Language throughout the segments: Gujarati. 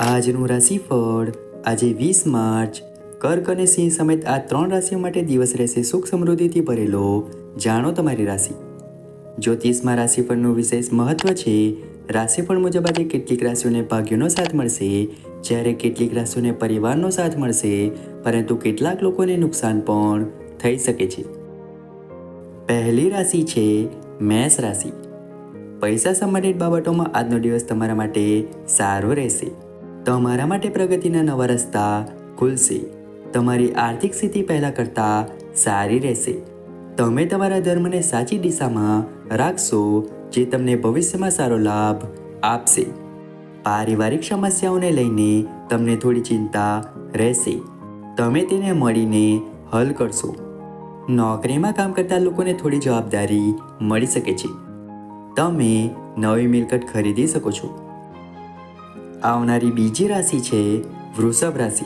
આજનું રાશિફળ આજે વીસ માર્ચ. કર્ક અને સિંહ સમેત આ ત્રણ રાશિઓ માટે દિવસ રહેશે સુખ સમૃદ્ધિથી ભરેલો. જાણો તમારી રાશિ. જ્યોતિષમાં રાશિફળનું વિશેષ મહત્વ છે. રાશિફળ મુજબ આજે કેટલીક રાશિઓને ભાગ્યનો સાથ મળશે. જ્યારે કેટલીક રાશિઓને પરિવારનો સાથ મળશે, પરંતુ કેટલાક લોકોને નુકસાન પણ થઈ શકે છે. પહેલી રાશિ છે મેષ રાશિ. પૈસા સંબંધિત બાબતોમાં આજનો દિવસ તમારા માટે સારો રહેશે. તમારા માટે પ્રગતિના નવા રસ્તા ખુલશે. તમારી આર્થિક સ્થિતિ પહેલાં કરતાં સારી રહેશે. તમે તમારા ધર્મને સાચી દિશામાં રાખશો, જે તમને ભવિષ્યમાં સારો લાભ આપશે. પારિવારિક સમસ્યાઓને લઈને તમને થોડી ચિંતા રહેશે. તમે તેને મળીને હલ કરશો. નોકરીમાં કામ કરતા લોકોને થોડી જવાબદારી મળી શકે છે. તમે નવી મિલકત ખરીદી શકો છો. આવનારી બીજી રાશિ છે વૃષભ રાશિ.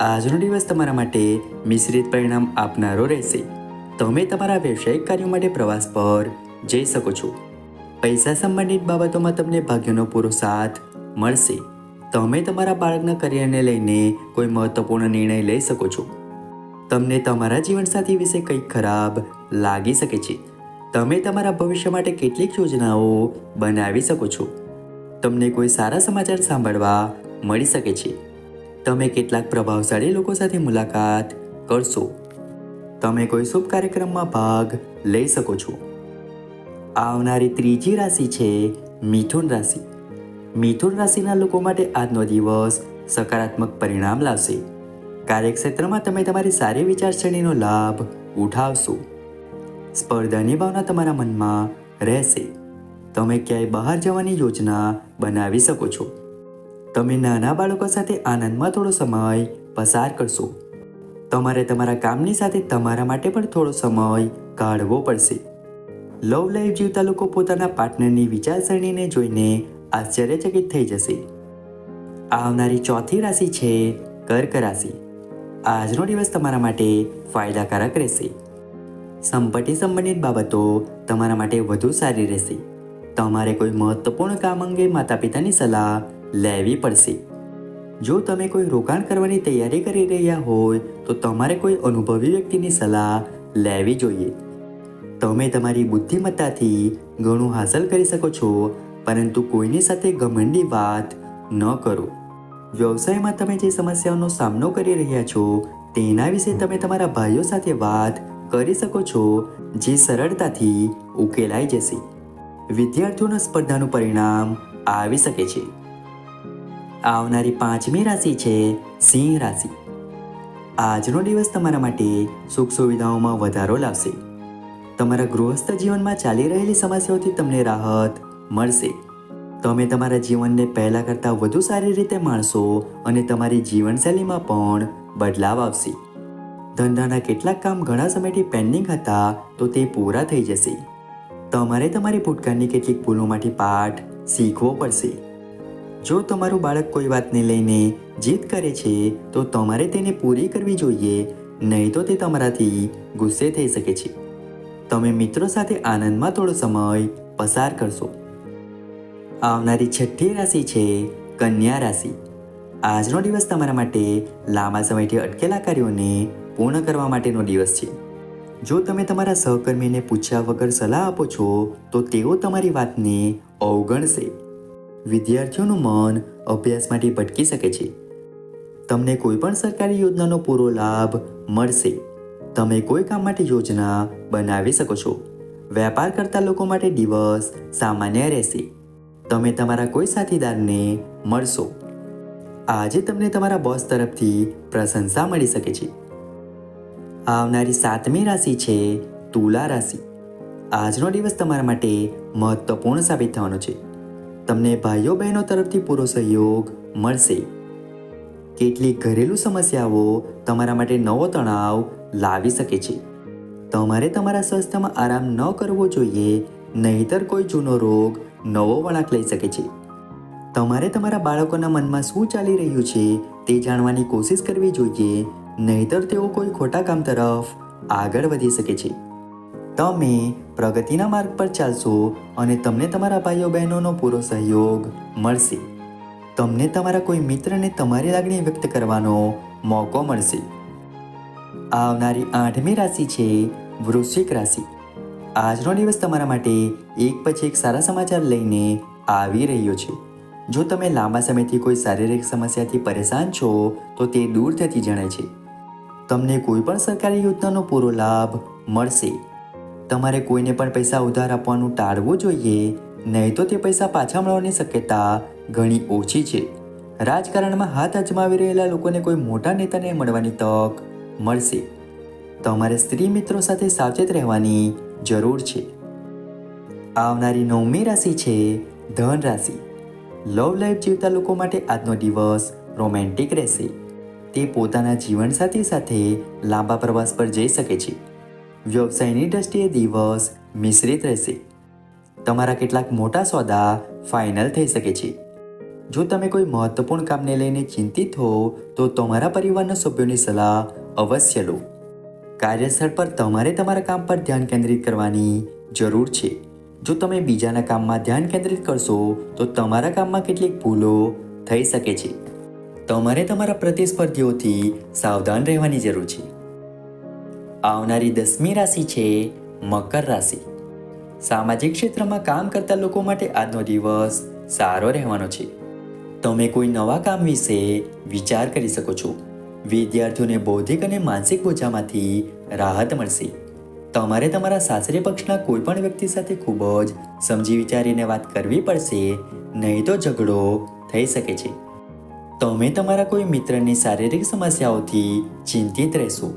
આજનો દિવસ તમારા માટે મિશ્રિત પરિણામ આપનારો રહેશે. તમે તમારા વ્યવસાયિક કાર્યો માટે પ્રવાસ પર જઈ શકો છો. પૈસા સંબંધિત બાબતોમાં તમને ભાગ્યનો પૂરો સાથ મળશે. તમે તમારા બાળકના કરિયરને લઈને કોઈ મહત્વપૂર્ણ નિર્ણય લઈ શકો છો. તમને તમારા જીવનસાથી વિશે કંઈક ખરાબ લાગી શકે છે. તમે તમારા ભવિષ્ય માટે કેટલીક યોજનાઓ બનાવી શકો છો. તમને કોઈ સારા સમાચાર સાંભળવા મળી શકે છે. તમે કેટલાક પ્રભાવશાળી લોકો સાથે મુલાકાત કરશો. તમે કોઈ શુભ કાર્યક્રમમાં ભાગ લઈ શકો છો. આવનારી ત્રીજી રાશિ છે મિથુન રાશિ. મિથુન રાશિના લોકો માટે આજનો દિવસ સકારાત્મક પરિણામ લાવશે. કાર્યક્ષેત્રમાં તમે તમારી સારી વિચારસરણીનો લાભ ઉઠાવશો. સ્પર્ધાની ભાવના તમારા મનમાં રહેશે. તમે ક્યાંય બહાર જવાની યોજના બનાવી શકો છો. તમે નાના બાળકો સાથે આનંદમાં થોડો સમય પસાર કરશો. તમારે તમારા કામની સાથે તમારા માટે પણ થોડો સમય કાઢવો પડશે. લવ લાઈફ જીવતા લોકો પોતાના પાર્ટનરની વિચારસરણીને જોઈને આશ્ચર્યચકિત થઈ જશે. આવનારી ચોથી રાશિ છે કર્ક રાશિ. આજનો દિવસ તમારા માટે ફાયદાકારક રહેશે. સંપત્તિ સંબંધિત બાબતો તમારા માટે વધુ સારી રહેશે. તમારે કોઈ મહત્વપૂર્ણ કામ અંગે માતા પિતાની સલાહ લેવી પડશે. જો તમે કોઈ રોકાણ કરવાની તૈયારી કરી રહ્યા હોય, તો તમારે કોઈ અનુભવી વ્યક્તિની સલાહ લેવી જોઈએ. તમે તમારી બુદ્ધિમત્તાથી ઘણું હાંસલ કરી શકો છો, પરંતુ કોઈની સાથે ઘમંડી વાત ન કરો. વ્યવસાયમાં તમે જે સમસ્યાઓનો સામનો કરી રહ્યા છો, તેના વિશે તમે તમારા ભાઈઓ સાથે વાત કરી શકો છો, જે સરળતાથી ઉકેલાઈ જશે. વિદ્યાર્થીઓના સ્પર્ધાનું પરિણામ આવી શકે છે. આવનારી પાંચમી રાશિ છે સિંહ રાશિ. આજનો દિવસ તમારા માટે સુખ સુવિધાઓમાં વધારો લાવશે. તમારા ગૃહસ્થ જીવનમાં ચાલી રહેલી સમસ્યાઓથી તમને રાહત મળશે. તમે તમારા જીવનને પહેલાં કરતાં વધુ સારી રીતે માણશો અને તમારી જીવનશૈલીમાં પણ બદલાવ આવશે. ધંધાના કેટલાક કામ ઘણા સમયથી પેન્ડિંગ હતા તો તે પૂરા થઈ જશે. તમારે તમારી ભૂતકાળની કેટલીક ભૂલોમાંથી પાઠ શીખવો પડશે. જો તમારું બાળક કોઈ વાતને લઈને જીદ કરે છે, તો તમારે તેને પૂરી કરવી જોઈએ, નહીં તો તે તમારાથી ગુસ્સે થઈ શકે છે. તમે મિત્રો સાથે આનંદમાં થોડો સમય પસાર કરશો. આવનારી છઠ્ઠી રાશિ છે કન્યા રાશિ. આજનો દિવસ તમારા માટે લાંબા સમયથી અટકેલા કાર્યોને પૂર્ણ કરવા માટેનો દિવસ છે. જો તમે તમારા સહકર્મીને પૂછ્યા વગર સલાહ આપો છો, તો તેઓ તમારી વાતને અવગણશે. વિદ્યાર્થીઓનું મન અભ્યાસમાંથી ભટકી શકે છે. તમને કોઈ પણ સરકારી યોજનાનો પૂરો લાભ મળશે. તમે કોઈ કામ માટે યોજના બનાવી શકો છો. વેપાર કરતા લોકો માટે દિવસ સામાન્ય રહેશે. તમે તમારા કોઈ સાથીદારને મળશો. આજે તમને તમારા બોસ તરફથી પ્રશંસા મળી શકે છે. આવનારી સાતમી રાશિ છે તુલા રાશિ. આજનો દિવસ તમારા માટે મહત્વપૂર્ણ સાબિત થવાનો છે. તમને ભાઈઓ બહેનો તરફથી પૂરો સહયોગ મળશે. કેટલીક ઘરેલું સમસ્યાઓ તમારા માટે નવો તણાવ લાવી શકે છે. તમારે તમારા સ્વાસ્થ્યમાં આરામ ન કરવો જોઈએ, નહીતર કોઈ જૂનો રોગ નવો વળાંક લઈ શકે છે. તમારે તમારા બાળકોના મનમાં શું ચાલી રહ્યું છે તે જાણવાની કોશિશ કરવી જોઈએ નહીતર તેઓ કોઈ ખોટા કામ તરફ આગળ વધી શકે છે. તમે પ્રગતિના માર્ગ પર ચાલશો અને તમને તમારા ભાઈઓ બહેનોનો પૂરો સહયોગ મળશે. તમને તમારા કોઈ મિત્રને તમારી લાગણી વ્યક્ત કરવાનો મોકો મળશે. આવનારી આઠમી રાશિ છે વૃશ્ચિક રાશિ. આજનો દિવસ તમારા માટે એક પછી એક સારા સમાચાર લઈને આવી રહ્યો છે. જો તમે લાંબા સમયથી કોઈ શારીરિક સમસ્યાથી પરેશાન છો, તો તે દૂર થતી જણાય છે. તમને કોઈ પણ સરકારી યોજનાનો પૂરો લાભ મળશે. તમારે કોઈને પણ પૈસા ઉધાર આપવાનું ટાળવું જોઈએ, નહીં તો તે પૈસા પાછા મળવાની શક્યતા ઘણી ઓછી છે. રાજકારણમાં હાથ અજમાવી રહેલા લોકોને કોઈ મોટા નેતાને મળવાની તક મળશે. તમારે સ્ત્રી મિત્રો સાથે સાવચેત રહેવાની જરૂર છે. આવનારી નવમી રાશિ છે ધન રાશિ લવ લાઈફ જીવતા લોકો માટે આજનો દિવસ રોમેન્ટિક રહેશે. તે પોતાના જીવનસાથી સાથે લાંબા પ્રવાસ પર જઈ શકે છે. વ્યવસાયની દ્રષ્ટિએ દિવસ મિશ્રિત રહેશે. તમારા કેટલાક મોટા સોદા ફાઇનલ થઈ શકે છે. જો તમે કોઈ મહત્વપૂર્ણ કામને લઈને ચિંતિત હો, તો તમારા પરિવારના સભ્યોની સલાહ અવશ્ય લો. કાર્યસ્થળ પર તમારે તમારા કામ પર ધ્યાન કેન્દ્રિત કરવાની જરૂર છે. જો તમે બીજાના કામમાં ધ્યાન કેન્દ્રિત કરશો, તો તમારા કામમાં કેટલીક ભૂલો થઈ શકે છે. તમારે તમારા પ્રતિસ્પર્ધીઓથી સાવધાન રહેવાની જરૂર છે. આવનારી દસમી રાશિ છે મકર રાશિ. સામાજિક ક્ષેત્રમાં કામ કરતા લોકો માટે આજનો દિવસ સારો રહેવાનો છે. તમે કોઈ નવા કામ વિશે વિચાર કરી શકો છો. વિદ્યાર્થીઓને બૌદ્ધિક અને માનસિક બોજામાંથી રાહત મળશે. તમારે તમારા સાસરે પક્ષના કોઈ પણ વ્યક્તિ સાથે ખૂબ જ સમજી વિચારીને વાત કરવી પડશે, નહીં તો ઝઘડો થઈ શકે છે. તમે તમારા કોઈ મિત્રની શારીરિક સમસ્યાઓથી ચિંતિત રહેશો.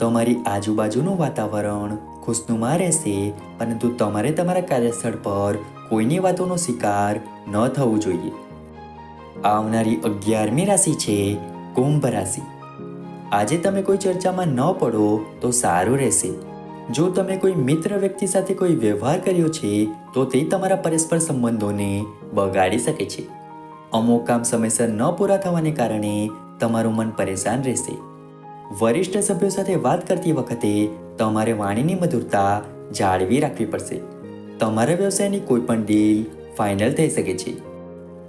તમારી આજુબાજુનું વાતાવરણ ખુશનુમા રહેશે, પરંતુ તમારે તમારા કાર્યસ્થળ પર કોઈની વાતોનો શિકાર ન થવું જોઈએ. આવનારી અગિયારમી રાશિ છે કુંભ રાશિ. આજે તમે કોઈ ચર્ચામાં ન પડો તો સારું રહેશે. જો તમે કોઈ મિત્ર વ્યક્તિ સાથે કોઈ વ્યવહાર કર્યો છે, તો તે તમારા પરસ્પર સંબંધોને બગાડી શકે છે. અમુક કામ સમયસર ન પૂરા થવાને કારણે તમારું મન પરેશાન રહેશે. વરિષ્ઠ સભ્યો સાથે વાત કરતી વખતે તમારે વાણીની મધુરતા જાળવી રાખવી પડશે. તમારા વ્યવસાયની કોઈ પણ ડીલ ફાઇનલ થઈ શકે છે.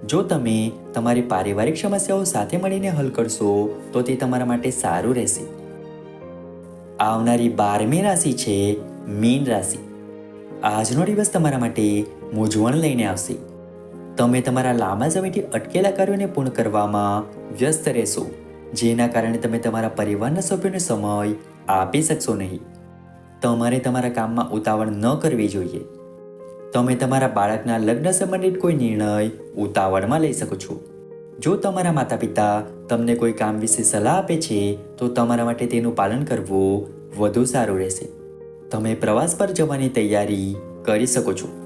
જો તમે તમારી પારિવારિક સમસ્યાઓ સાથે મળીને હલ કરશો, તો તે તમારા માટે સારું રહેશે. આવનારી બારમી રાશિ છે મીન રાશિ. આજનો દિવસ તમારા માટે મૂંઝવણ લઈને આવશે. તમે તમારા લાંબા સમયથી અટકેલા કાર્યોને પૂર્ણ કરવામાં વ્યસ્ત રહેશો, જેના કારણે તમે તમારા પરિવારના સભ્યોને સમય આપી શકશો નહીં. તમારે તમારા કામમાં ઉતાવળ ન કરવી જોઈએ. તમે તમારા બાળકના લગ્ન સંબંધિત કોઈ નિર્ણય ઉતાવળમાં લઈ શકો છો. જો તમારા માતા પિતા તમને કોઈ કામ વિશે સલાહ આપે છે, તો તમારા માટે તેનું પાલન કરવું વધુ સારું રહેશે. તમે પ્રવાસ પર જવાની તૈયારી કરી શકો છો.